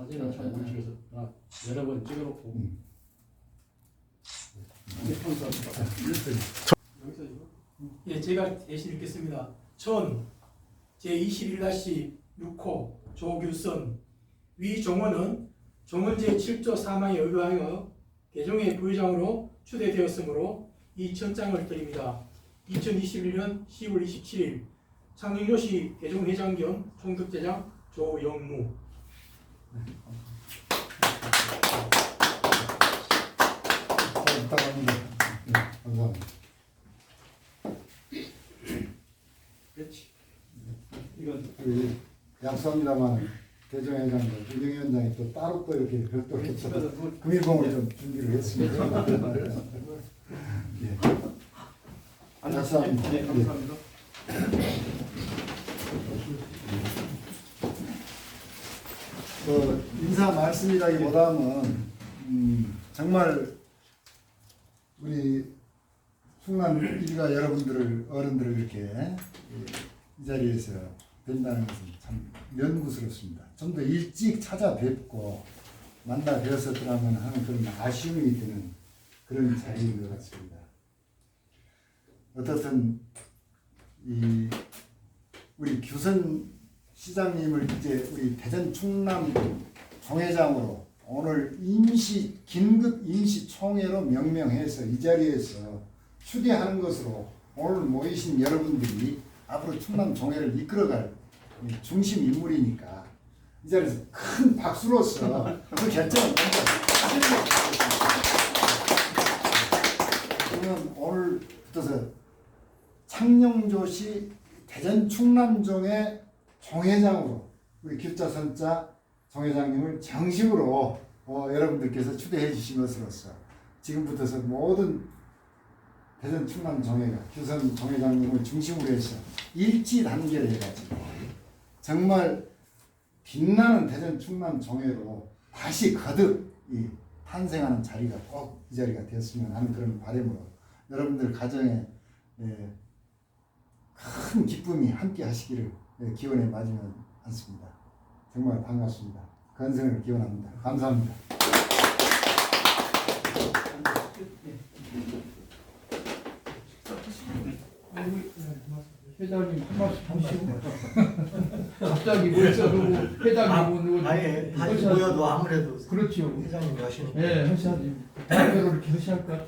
사진을 잘 보시면서 아, 여러 번 찍어놓고 음. 여기서 예, 제가 대신 읽겠습니다. 전 제21-6호 조규선 위 정원은 정원제 7조 사망에 의거하여 개정의 부회장으로 추대되었으므로 이 천장을 드립니다. 2021년 10월 27일 창녕교시 개정회장 겸 총득제장 조영무. 네, 감사합니다. 그렇지. 이건 우리 약속합니다만 대정회장과 부정위원장이 또 따로 또 이렇게 별도로 해서 집에서 그 금일봉을 좀 준비를 했습니다. 예. 감사합니다. 네, 감사합니다. 그 인사 말씀이라기보다는 음, 정말 우리 충남 일가 여러분들을 어른들을 이렇게 이 자리에서 뵌다는 것은 참 면구스럽습니다. 좀 더 일찍 찾아뵙고 만나 뵈었었더라면 하는 그런 아쉬움이 드는 그런 자리인 것 같습니다. 어떻든 이 우리 규선 시장님을 이제 우리 대전 충남 총회장으로 오늘 임시 긴급 임시 총회로 명명해서 이 자리에서 추대하는 것으로 오늘 모이신 여러분들이 앞으로 충남 총회를 이끌어갈 이 중심 인물이니까 이 자리에서 큰 박수로서 그 결정을 그러면 오늘부터서 창녕조시 대전 충남종의 총회장으로 우리 규자선자 총회장님을 정식으로 어, 여러분들께서 추대해 주신 것으로서 지금부터서 모든 대전 충남 종회가 규선 총회장님을 중심으로 해서 일치 단결해가지고 정말 빛나는 대전 충남 종회로 다시 거듭 이 탄생하는 자리가 꼭 이 자리가 되었으면 하는 그런 바람으로 여러분들 가정에 예, 큰 기쁨이 함께 하시기를 예, 기원해 마지면 않습니다. 정말 반갑습니다. 건승을 기원합니다. 감사합니다. 회장님 한 말씀 하시고 갑자기 벌써도 회장님은 아예 다시 모여도 아무래도 그렇죠. 회장님 하시니까 예, 하셔야지. 대학교로 이렇게 하셔야 할까?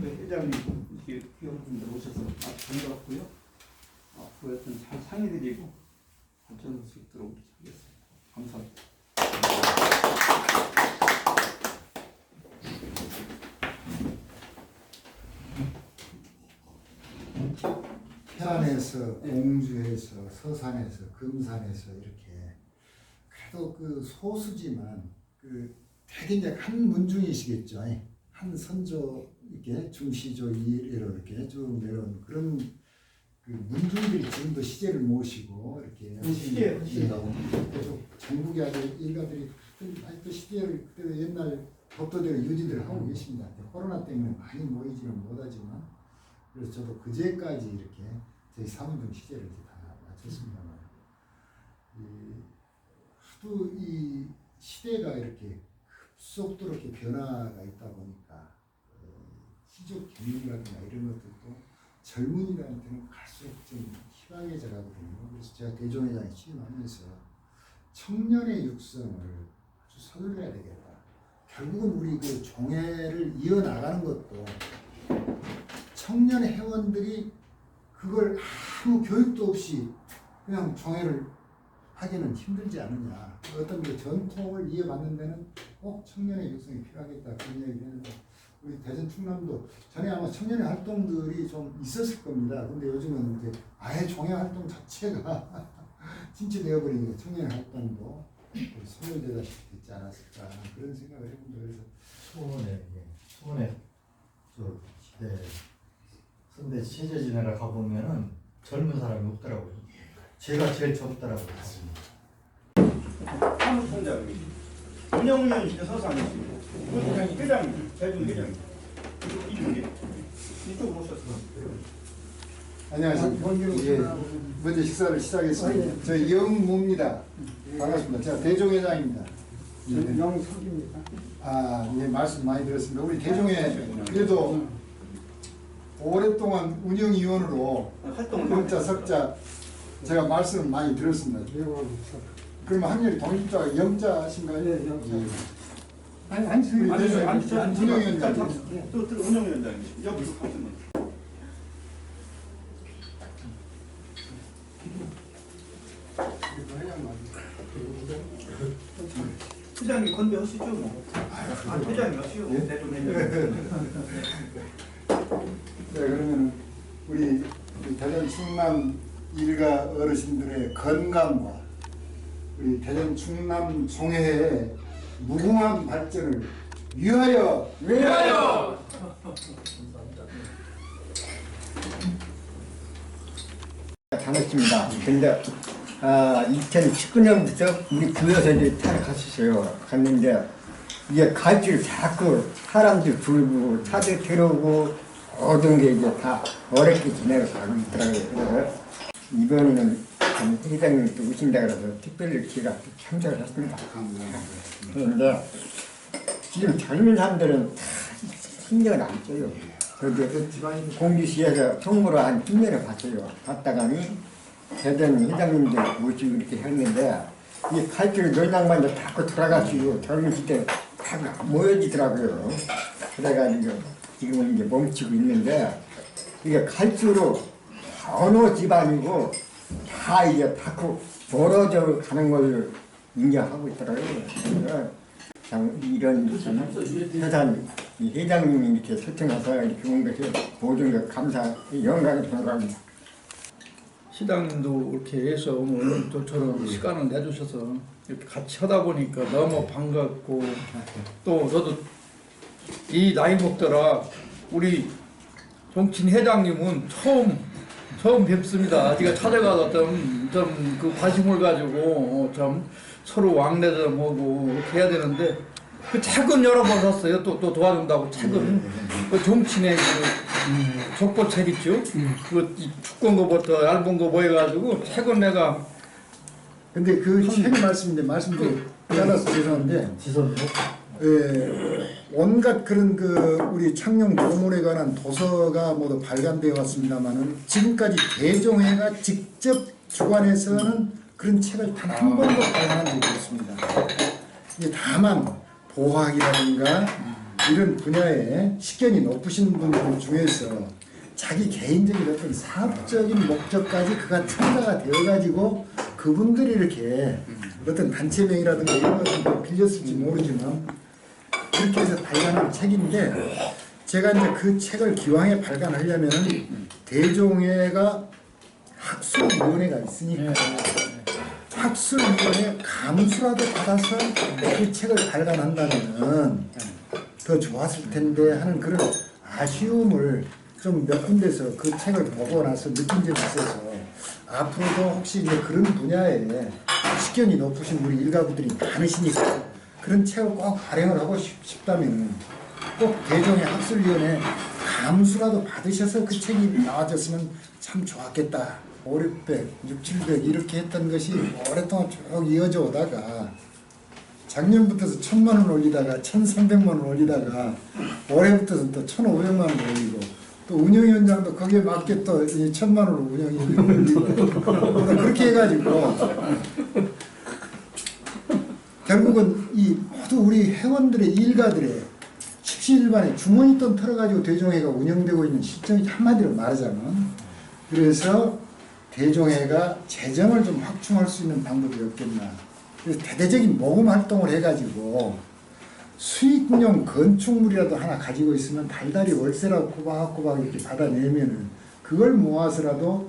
네, 회장님 이렇게 귀여운 분들 오셔서 아주 반갑고요. 앞으로 하여튼 잘 상의드리고 발전할 수 있도록 하겠습니다. 감사합니다. 해안에서 공주에서 서산에서 금산에서 이렇게 그래도 그 소수지만 그 되게 이제 한 문중이시겠죠. 한 선조 이렇게 중시조 이래로 이렇게 쭉 내려온 그런 그 문중들이 지금도 시제를 모시고 이렇게 시제 하신다고? 계속 전국의 아들 일가들이 아직도 시제를 그때 옛날 법도대로 유지들 하고 계십니다. 코로나 때문에 많이 모이지는 못하지만 그래서 저도 그제까지 이렇게 저희 사문중 시제를 이제 다 마쳤습니다만 이 하도 이 시대가 이렇게 급속도로 이렇게 변화가 있다 보니까 어, 시족 경륜이라든가 이런 것들도 젊은이들한테는 갈수록 좀 희망해져 가거든요. 그래서 제가 대종회장에 취임하면서 청년의 육성을 아주 서둘러야 되겠다. 결국은 우리 그 종회를 이어나가는 것도 청년 회원들이 그걸 아무 교육도 없이 그냥 종회를 하기는 힘들지 않느냐. 어떤 그 전통을 이어받는 데는 꼭 청년의 육성이 필요하겠다. 그런 얘기를 했는데 우리 대전 충남도 전에 아마 청년의 활동들이 좀 있었을 겁니다. 근데 요즘은 이제 아예 종회 활동 자체가 진치되어 버리니까 청년의 활동도 소멸되다시피 됐지 않았을까 그런 생각을 해본다. 그래서 수원에 예, 수원에 저 시대 선대 체제 지내러 가보면은 젊은 사람이 없더라고요. 제가 제일 젊더라고요. 사무총장님, 운영위원 이제 서상이시고, 부회장이 회장님, 대중 회장님. 이쪽에 이쪽으로 오셔서 안녕하십니까. 예, 먼저 식사를 시작했습니다. 저 영무입니다. 반갑습니다. 제가 대종회장입니다. 영석입니다. 아, 예, 말씀 많이 들었습니다. 우리 대종회 그래도 오랫동안 운영위원으로 활동을 영자, 석자 제가 말씀을 많이 들었습니다. 그러면 한열이 독립자가 영자신가요? 네, 영자. 예. 아니 앉으세요. 우리 대종회 운영위원장. 또, 또 운영위원장님 여기서 하시면 회장님 건배 하시죠 뭐. 아, 회장님 하시오. 대통령. 네, 그러면 우리, 우리 대전 충남 일가 어르신들의 건강과 우리 대전 충남 총회의 무궁한 발전을 위하여 위하여! 반갑습니다. 근데 아, 2019년부터 우리 교회에서 이제 탈락하셨어요. 갔는데 이게 갈줄 자꾸 사람들 불고 차들 들어오고 모든 게 이제 다 어렵게 지내가고 있더라고요. 그래서 이번에는 참 회장님 또 오신다 그래서 특별히 제가 참석을 했습니다. 그런데 지금 젊은 사람들은 다 신경을 안 써요. 그래도 공주시에서 통으로 한 10년을 봤어요. 봤다가니 대전 회장님들 모시고 이렇게 했는데 이 칼줄 연장만도 자꾸 돌아가시고 젊으실 때다 모여지더라고요. 그래가지고 지금은 이제 멈추고 있는데 이게 칼줄로 어느 집안이고 다 이제 자꾸 멀어져 가는 걸 인정하고 있더라고요. 그래서 이런 세상 이 회장님이 이렇게 초청해서 이렇게 온 것이 모든 것 감사 영광이 동감입니다. 시장님도 이렇게 해서 오늘 저처럼 시간을 내주셔서 이렇게 같이 하다 보니까 너무 반갑고 또 저도 이 나이 먹더라 우리 정친 회장님은 처음 처음 뵙습니다. 제가 찾아가서 좀좀그 관심을 가지고 어, 좀 서로 왕래도 하고 이렇게 해야 되는데 그 책은 여러 번 샀어요. 또 또 도와준다고 책은 그 정친의 그 족보책 있죠. 그 두꺼운 거부터 얇은 거 모여가지고 책은 내가 근데 그 책 말씀인데 말씀도 잘라서 죄송한데 지선 예, 온갖 그런 그 우리 창녕 도문에 관한 도서가 모두 발간되어 왔습니다만은 지금까지 대종회가 직접 주관해서는 그런 책을 단 한 번도 발간한 적이 없습니다. 다만 보학이라든가 이런 분야에 식견이 높으신 분들 중에서 자기 개인적인 어떤 사업적인 목적까지 그가 첨가가 되어가지고 그분들이 이렇게 어떤 단체명이라든가 이런 것을 또 빌렸을지 모르지만 그렇게 해서 발간한 책인데 제가 이제 그 책을 기왕에 발간하려면 대종회가 학술위원회가 있으니까 학술위원회 감수라도 받아서 그 책을 발간한다면 더 좋았을 텐데 하는 그런 아쉬움을 좀 몇 군데서 그 책을 보고 나서 느낀 적이 있어서 앞으로도 혹시 이제 그런 분야에 식견이 높으신 우리 일가구들이 많으시니까 그런 책을 꼭 발행을 하고 싶, 싶다면 꼭 대종의 학술위원회 감수라도 받으셔서 그 책이 나와졌으면 참 좋았겠다. 5, 600, 6, 700 이렇게 했던 것이 오랫동안 쭉 이어져 오다가 작년부터서 천만 원 올리다가 천삼백만 원 올리다가 올해부터는 또 천오백만 원 올리고 또 운영위원장도 거기에 맞게 또이 천만 원을 운영이 올리고 또 그렇게 해가지고 결국은 이 모두 우리 회원들의 일가들의 십시일반에 주머니 돈 털어가지고 대종회가 운영되고 있는 실정이 한마디로 말하자면 그래서 대종회가 재정을 좀 확충할 수 있는 방법이 없겠나 그래서 대대적인 모금 활동을 해가지고 수익용 건축물이라도 하나 가지고 있으면 달달이 월세라고 꼬박꼬박 이렇게 받아내면은 그걸 모아서라도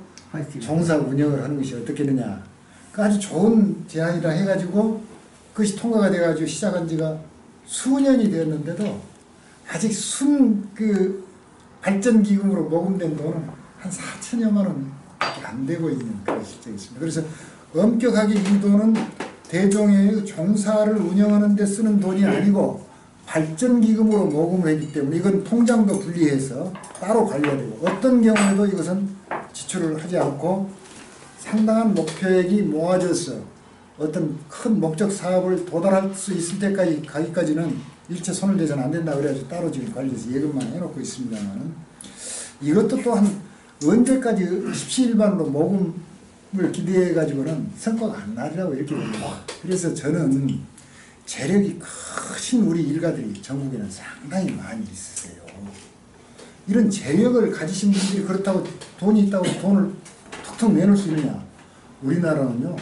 종사 운영을 하는 것이 어떻겠느냐. 그 아주 좋은 제안이라 해가지고 그것이 통과가 돼가지고 시작한 지가 수년이 되었는데도 아직 순 그 발전 기금으로 모금된 돈은 한 4천여만 원밖에 안 되고 있는 그런 실정이 있습니다. 그래서 엄격하게 이 돈은 대종의 종사를 운영하는 데 쓰는 돈이 아니고 발전 기금으로 모금을 했기 때문에 이건 통장도 분리해서 따로 관리해야 되고 어떤 경우에도 이것은 지출을 하지 않고 상당한 목표액이 모아져서 어떤 큰 목적 사업을 도달할 수 있을 때까지 가기까지는 일체 손을 대서는 안 된다 그래가지고 따로 지금 관리해서 예금만 해놓고 있습니다만은 이것도 또한 언제까지 십시일반으로 모금을 기대해 가지고는 성과가 안 나리라고 이렇게 봅니다. 그래서 저는 재력이 크신 우리 일가들이 전국에는 상당히 많이 있으세요. 이런 재력을 가지신 분들이 그렇다고 돈이 있다고 돈을 툭툭 내놓을 수 있느냐? 우리나라는요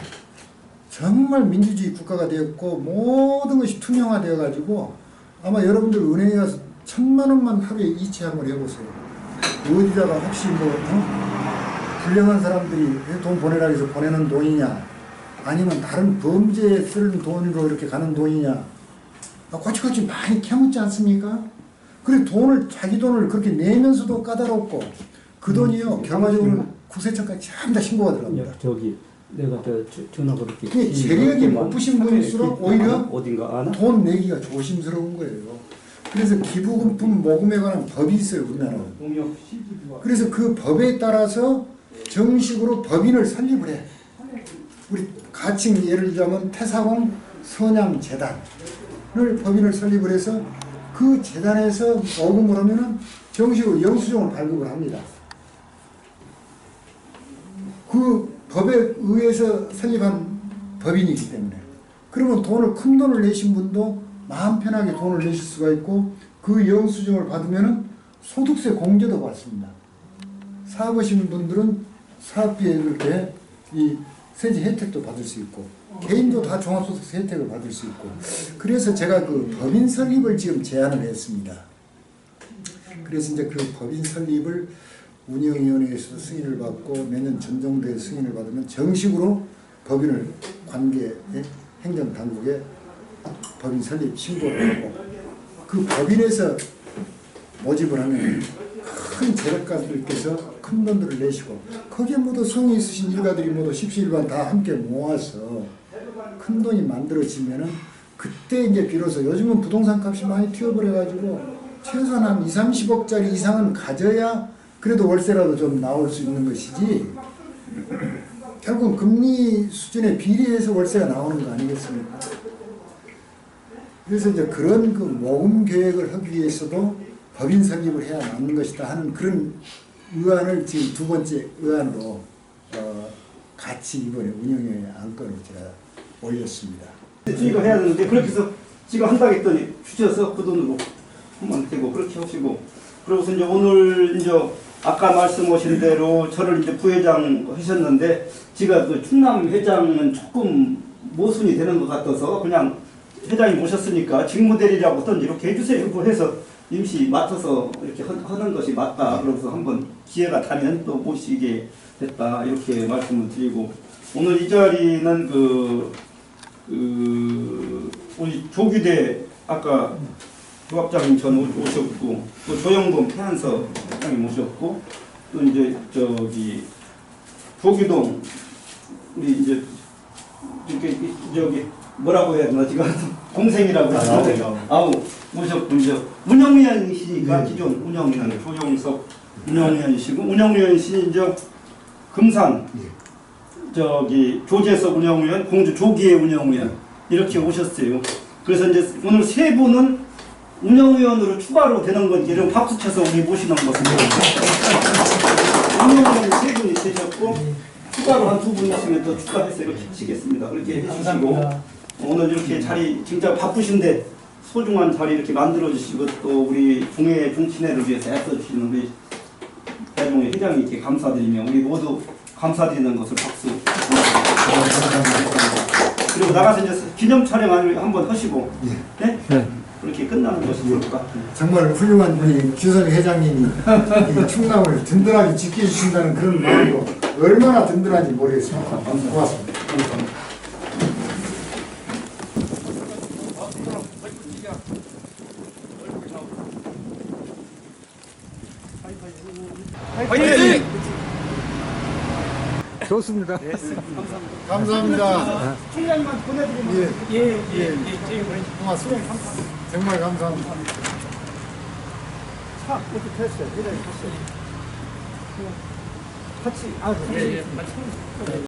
정말 민주주의 국가가 되었고 모든 것이 투명화되어 가지고 아마 여러분들 은행에 가서 천만 원만 하루에 이체 한번 해보세요. 어디다가 혹시 뭐 어? 불량한 사람들이 돈 보내라 해서 보내는 돈이냐 아니면 다른 범죄에 쓰는 돈으로 이렇게 가는 돈이냐 아, 거치거치 많이 캐묻지 않습니까? 그래 돈을 자기 돈을 그렇게 내면서도 까다롭고 그 돈이요 결과적으로 국세청까지 전부 다 신고가 들어갑니다. 야, 저기 내가 저 저- 전화 그렇게 그게 재력이 높으신 분일수록 오히려 어딘가 아나? 돈 내기가 조심스러운 거예요. 그래서 기부금품 모금에 관한 법이 있어요 우리나라는. 그래서 그 법에 따라서 정식으로 법인을 설립을 해. 우리 가칭 예를 들자면 태사공 선양 재단을 법인을 설립을 해서 그 재단에서 모금을 하면은 정식으로 영수증을 발급을 합니다. 그 법에 의해서 설립한 법인이기 때문에 그러면 돈을 큰 돈을 내신 분도 마음 편하게 돈을 내실 수가 있고 그 영수증을 받으면은 소득세 공제도 받습니다. 사업하시는 분들은 사업비에 그렇게 이 세제 혜택도 받을 수 있고 개인도 다 종합소득세 혜택을 받을 수 있고 그래서 제가 그 법인 설립을 지금 제안을 했습니다. 그래서 이제 그 법인 설립을 운영위원회에서 승인을 받고 내년 전정부에 승인을 받으면 정식으로 법인을 관계 행정당국에 법인 설립 신고를 하고 그 법인에서 모집을 하면 큰 재력가들께서 큰 돈들을 내시고 거기에 모두 성의 있으신 일가들이 모두 십시일반 다 함께 모아서 큰 돈이 만들어지면은 그때 이제 비로소 요즘은 부동산 값이 많이 튀어버려가지고 최소한 한 2, 30억짜리 이상은 가져야 그래도 월세라도 좀 나올 수 있는 것이지 결국은 금리 수준에 비례해서 월세가 나오는 거 아니겠습니까? 그래서 이제 그런 그 모금 계획을 하기 위해서도 법인 설립을 해야 맞는 것이다 하는 그런 의안을 지금 두 번째 의안으로 어, 같이 이번에 운영회 안건을 제가 올렸습니다. 이거 해야 되는데 그렇게 해서 지금 한다고 했더니 주셔서 그 돈으로 하면 되고 그렇게 하시고 그러고서 이제 오늘 이제 아까 말씀하신 대로 저를 이제 부회장 하셨는데 제가 그 충남 회장은 조금 모순이 되는 것 같아서 그냥 회장이 모셨으니까 직무대리라고 어떤 이렇게 해주세요. 뭐 해서 임시 맡아서 이렇게 하- 하는 것이 맞다. 그러고서 한번 기회가 되면 또 모시게 됐다. 이렇게 말씀을 드리고 오늘 이 자리는 그, 그 우리 조규대 아까 조합장님 전 오- 오셨고 또 조영범 태안서 회장님 오셨고 또 이제 저기 조규동 우리 이제 이렇게 저기 뭐라고 해야 되나 지금 동생이라고 하죠. 아우 모셨고 이제 운영위원이시니까 기존 운영위원 조용석 운영위원이시고 운영위원이신 이제 금산 저기 조재석 운영위원 공주 조기의 운영위원 이렇게 오셨어요. 그래서 이제 오늘 세 분은 운영위원으로 추가로 되는 건 이런 박수 쳐서 우리 모시는 것입니다. 운영위원 세 분이 되셨고 추가로 한 두 분 있으면 또 추가해서 이렇게 치겠습니다. 그렇게 해주시고 오늘 이렇게 자리 진짜 바쁘신데 소중한 자리 이렇게 만들어 주시고 또 우리 종회 종친회를 위해서 애써 주시는 우리 대종회 회장님께 감사드리며 우리 모두 감사드리는 것을 박수. 그리고 나가서 이제 기념 촬영 한번 하시고 네? 그렇게 끝나는 것이 좋을 것 같아요. 정말 훌륭한 우리 규선 회장님이 이 충남을 든든하게 지켜주신다는 그런 마음도 얼마나 든든한지 모르겠습니다. 고맙습니다. 좋습니다. 감사합니다. 총장님한테 보내드리면 예, 예, 예, 예, 고맙습니다. 정말 감사합니다. 차 어떻게 했어요? 회장님 갔어요. 같이 아, 네.